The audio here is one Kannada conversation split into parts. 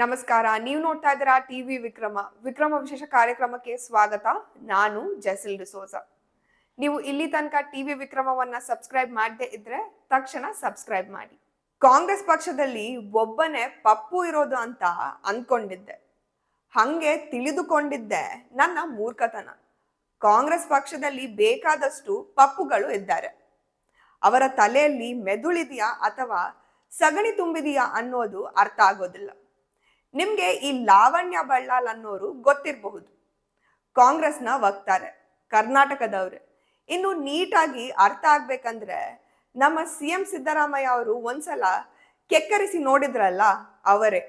ನಮಸ್ಕಾರ. ನೀವು ನೋಡ್ತಾ ಇದ್ದೀರಾ ಟಿವಿ ವಿಕ್ರಮ. ವಿಕ್ರಮ ವಿಶೇಷ ಕಾರ್ಯಕ್ರಮಕ್ಕೆ ಸ್ವಾಗತ. ನಾನು ಜೆಸಿಲ್ ಡಿಸೋಜ. ನೀವು ಇಲ್ಲಿ ತನಕ ಟಿವಿ ವಿಕ್ರಮವನ್ನ ಸಬ್ಸ್ಕ್ರೈಬ್ ಮಾಡದೇ ಇದ್ರೆ ತಕ್ಷಣ ಸಬ್ಸ್ಕ್ರೈಬ್ ಮಾಡಿ. ಕಾಂಗ್ರೆಸ್ ಪಕ್ಷದಲ್ಲಿ ಒಬ್ಬನೇ ಪಪ್ಪು ಇರೋದು ಅಂತ ಅಂದ್ಕೊಂಡಿದ್ದೆ ಹಂಗೆ ತಿಳಿದುಕೊಂಡಿದ್ದೆ ನನ್ನ ಮೂರ್ಖತನ. ಕಾಂಗ್ರೆಸ್ ಪಕ್ಷದಲ್ಲಿ ಬೇಕಾದಷ್ಟು ಪಪ್ಪುಗಳು ಇದ್ದಾರೆ. ಅವರ ತಲೆಯಲ್ಲಿ ಮೆದುಳಿದೆಯಾ ಅಥವಾ ಸಗಣಿ ತುಂಬಿದೆಯಾ ಅನ್ನೋದು ಅರ್ಥ ಆಗೋದಿಲ್ಲ. ನಿಮ್ಗೆ ಈ ಲಾವಣ್ಯ ಬಳ್ಳಾಲ್ ಅನ್ನೋರು ಗೊತ್ತಿರಬಹುದು. ಕಾಂಗ್ರೆಸ್ನ ವಕ್ತಾರೆ, ಕರ್ನಾಟಕದವ್ರೆ. ಇನ್ನು ನೀಟಾಗಿ ಅರ್ಥ ಆಗ್ಬೇಕಂದ್ರೆ ನಮ್ಮ ಸಿ ಎಂ ಸಿದ್ದರಾಮಯ್ಯ ಅವರು ಒಂದ್ಸಲ ಕೆಕ್ಕರಿಸಿ ನೋಡಿದ್ರಲ್ಲ ಅವರೇ.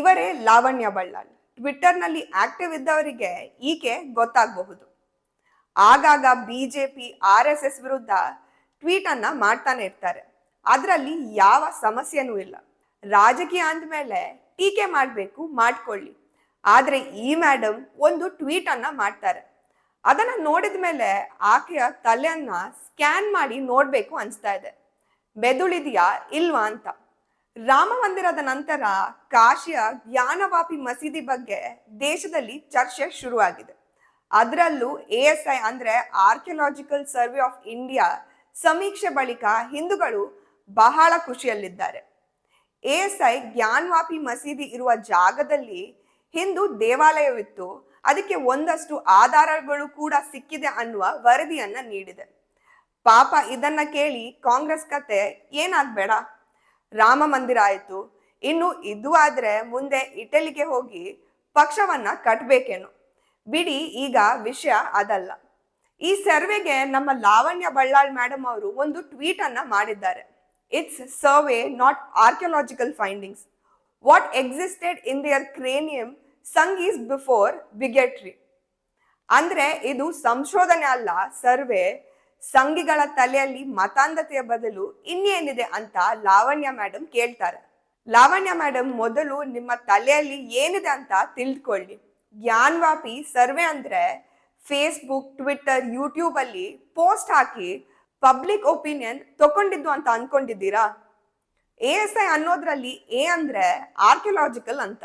ಇವರೇ ಲಾವಣ್ಯ ಬಳ್ಳಾಲ್. ಟ್ವಿಟ್ಟರ್ನಲ್ಲಿ ಆಕ್ಟಿವ್ ಇದ್ದವರಿಗೆ ಈಕೆ ಗೊತ್ತಾಗಬಹುದು. ಆಗಾಗ ಬಿಜೆಪಿ, ಆರ್ ಎಸ್ ಎಸ್ ವಿರುದ್ಧ ಟ್ವೀಟ್ ಅನ್ನ ಮಾಡ್ತಾನೆ ಇರ್ತಾರೆ. ಅದರಲ್ಲಿ ಯಾವ ಸಮಸ್ಯೆನೂ ಇಲ್ಲ. ರಾಜಕೀಯ ಅಂದಮೇಲೆ ಟೀಕೆ ಮಾಡಬೇಕು, ಮಾಡ್ಕೊಳ್ಳಿ. ಆದರೆ ಈ ಮೇಡಮ್ ಒಂದು ಟ್ವೀಟ್ ಅನ್ನ ಮಾಡ್ತಾರೆ. ಅದನ್ನ ನೋಡಿದ ಮೇಲೆ ಆಕೆಯ ತಲೆಯನ್ನ ಸ್ಕ್ಯಾನ್ ಮಾಡಿ ನೋಡಬೇಕು ಅನಿಸ್ತಾ ಇದೆ. ಮೆದುಳಿದೆಯಾ ಇಲ್ವಾ ಅಂತ. ರಾಮ ಮಂದಿರದ ನಂತರ ಕಾಶಿಯ ಜ್ಞಾನವಾಪಿ ಮಸೀದಿ ಬಗ್ಗೆ ದೇಶದಲ್ಲಿ ಚರ್ಚೆ ಶುರುವಾಗಿದೆ. ಅದರಲ್ಲೂ ಎ ಎಸ್ ಐ ಅಂದ್ರೆ ಆರ್ಕಿಯಾಲಜಿಕಲ್ ಸರ್ವೆ ಆಫ್ ಇಂಡಿಯಾ ಸಮೀಕ್ಷೆ ಬಳಿಕ ಹಿಂದೂಗಳು ಬಹಳ ಖುಷಿಯಲ್ಲಿದ್ದಾರೆ. ಎ ಎಸ್ ಐ ಜ್ಞಾನವಾಪಿ ಮಸೀದಿ ಇರುವ ಜಾಗದಲ್ಲಿ ಹಿಂದೂ ದೇವಾಲಯವಿತ್ತು. ಅದಕ್ಕೆ ಒಂದಷ್ಟು ಆಧಾರಗಳು ಕೂಡ ಸಿಕ್ಕಿದೆ ಅನ್ನುವ ವರದಿಯನ್ನ ನೀಡಿದೆ. ಪಾಪ ಇದನ್ನ ಕೇಳಿ ಕಾಂಗ್ರೆಸ್ ಕತೆ ಏನಾಗ್ಬೇಡ? ರಾಮ ಮಂದಿರ ಆಯ್ತು. ಇನ್ನು ಇದು ಆದ್ರೆ ಮುಂದೆ ಇಟಲಿಗೆ ಹೋಗಿ ಪಕ್ಷವನ್ನ ಕಟ್ಬೇಕೇನು? ಬಿಡಿ, ಈಗ ವಿಷಯ ಅದಲ್ಲ. ಈ ಸರ್ವೆಗೆ ನಮ್ಮ ಲಾವಣ್ಯ ಬಳ್ಳಾಳ್ ಮೇಡಮ್ ಅವರು ಒಂದು ಟ್ವೀಟ್ ಅನ್ನ ಮಾಡಿದ್ದಾರೆ. It's survey not archaeological findings what existed in their cranium sung is before bigotry ಅಂದ್ರೆ ಇದು ಸಂಶೋಧನೆ ಅಲ್ಲ, ಸರ್ವೆ. ಸಂಘಿಗಳ ತಲೆಯಲ್ಲಿ ಮತಾಂಧತೆಯ ಬದಲು ಇನ್ನೇನಿದೆ ಅಂತ ಲಾವಣ್ಯ ಮೇಡಮ್ ಕೇಳ್ತಾರೆ. ಲಾವಣ್ಯ ಮೇಡಮ್ ಮೊದಲು ನಿಮ್ಮ ತಲೆಯಲ್ಲಿ ಏನಿದೆ ಅಂತ ತಿಳ್ಕೊಳ್ಳಿ. ಜ್ಞಾನವಾಪಿ ಸರ್ವೆ ಅಂದ್ರೆ ಫೇಸ್ಬುಕ್ ಟ್ವಿಟರ್ ಯೂಟ್ಯೂಬ್ ಅಲ್ಲಿ ಪೋಸ್ಟ್ ಹಾಕಿ ಪಬ್ಲಿಕ್ ಒಪಿನಿಯನ್ ತಗೊಂಡಿದ್ದು ಅಂತ ಅನ್ಕೊಂಡಿದ್ದೀರಾ? ಎ ಎಸ್ ಐ ಅನ್ನೋದ್ರಲ್ಲಿ ಎ ಅಂದ್ರೆ ಆರ್ಕಿಯಾಲಜಿಕಲ್ ಅಂತ.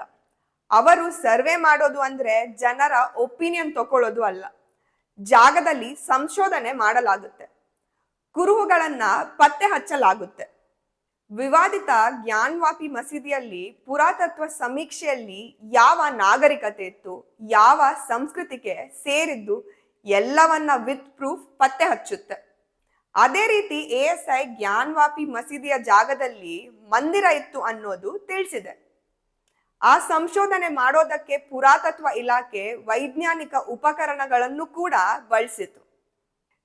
ಅವರು ಸರ್ವೆ ಮಾಡೋದು ಅಂದ್ರೆ ಜನರ ಒಪಿನಿಯನ್ ತಗೊಳ್ಳೋದು ಅಲ್ಲ. ಜಾಗದಲ್ಲಿ ಸಂಶೋಧನೆ ಮಾಡಲಾಗುತ್ತೆ. ಕುರುಹುಗಳನ್ನ ಪತ್ತೆ ಹಚ್ಚಲಾಗುತ್ತೆ. ವಿವಾದಿತ ಜ್ಞಾನ್ವಾಪಿ ಮಸೀದಿಯಲ್ಲಿ ಪುರಾತತ್ವ ಸಮೀಕ್ಷೆಯಲ್ಲಿ ಯಾವ ನಾಗರಿಕತೆ ಇತ್ತು, ಯಾವ ಸಂಸ್ಕೃತಿಗೆ ಸೇರಿದ್ದು ಎಲ್ಲವನ್ನ ವಿತ್ ಪ್ರೂಫ್ ಪತ್ತೆ ಹಚ್ಚುತ್ತೆ. ಅದೇ ರೀತಿ ಎ ಎಸ್ ಐ ಜ್ಞಾನ್ವಾಪಿ ಮಸೀದಿಯ ಜಾಗದಲ್ಲಿ ಮಂದಿರ ಇತ್ತು ಅನ್ನೋದು ತಿಳಿಸಿದೆ. ಆ ಸಂಶೋಧನೆ ಮಾಡೋದಕ್ಕೆ ಪುರಾತತ್ವ ಇಲಾಖೆ ವೈಜ್ಞಾನಿಕ ಉಪಕರಣಗಳನ್ನು ಕೂಡ ಬಳಸಿತು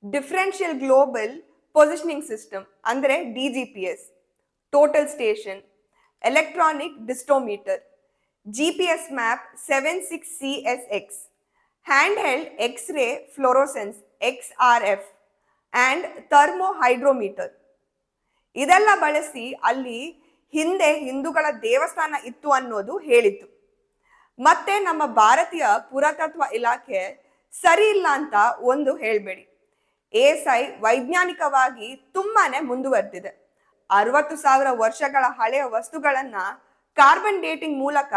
ಡಿಫ್ರೆನ್ಷಿಯಲ್ ಗ್ಲೋಬಲ್ ಪೊಸಿಷನಿಂಗ್ ಸಿಸ್ಟಮ್ ಅಂದ್ರೆ D G P S. Total station electronic distometer G P S map seven six C S X hand held x-ray fluorescence X R F and thermo hydrometer ಇದೆಲ್ಲ ಬಳಸಿ ಅಲ್ಲಿ ಹಿಂದೆ ಹಿಂದೂಗಳ ದೇವಸ್ಥಾನ ಇತ್ತು ಅನ್ನೋದು ಹೇಳಿತ್ತು. ಮತ್ತೆ ನಮ್ಮ ಭಾರತೀಯ ಪುರಾತತ್ವ ಇಲಾಖೆ ಸರಿ ಇಲ್ಲ ಅಂತ ಒಂದು ಹೇಳಬೇಡಿ. ಎ ವೈಜ್ಞಾನಿಕವಾಗಿ ತುಂಬಾನೇ ಮುಂದುವರೆದಿದೆ. ಅರವತ್ತು ಸಾವಿರ ವರ್ಷಗಳ ಹಳೆಯ ವಸ್ತುಗಳನ್ನ ಕಾರ್ಬನ್ ಡೇಟಿಂಗ್ ಮೂಲಕ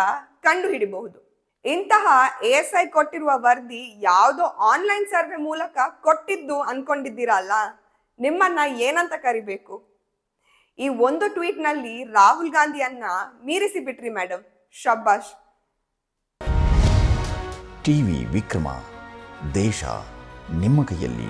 ಕಂಡು ಹಿಡಿಬಹುದು ಇಂತಹ ಐ ಕೊಟ್ಟಿರುವ ವರದಿ ಯಾವುದೋ ಆನ್ಲೈನ್ ಸರ್ವೆ ಮೂಲಕ ಕೊಟ್ಟಿದ್ದು ಅನ್ಕೊಂಡಿದ್ದೀರಲ್ಲ? ನಿಮ್ಮನ್ನ ಏನಂತ ಕರಿಬೇಕು? ಈ ಒಂದು ಟ್ವೀಟ್ನಲ್ಲಿ ರಾಹುಲ್ ಗಾಂಧಿಯನ್ನ ಮೀರಿಸಿ ಬಿಟ್ರಿ ಮೇಡಮ್ ಶಬ್ಬಾಷ್. ಟಿವಿ ವಿಕ್ರಮ, ದೇಶ ನಿಮ್ಮ ಕೈಯಲ್ಲಿ.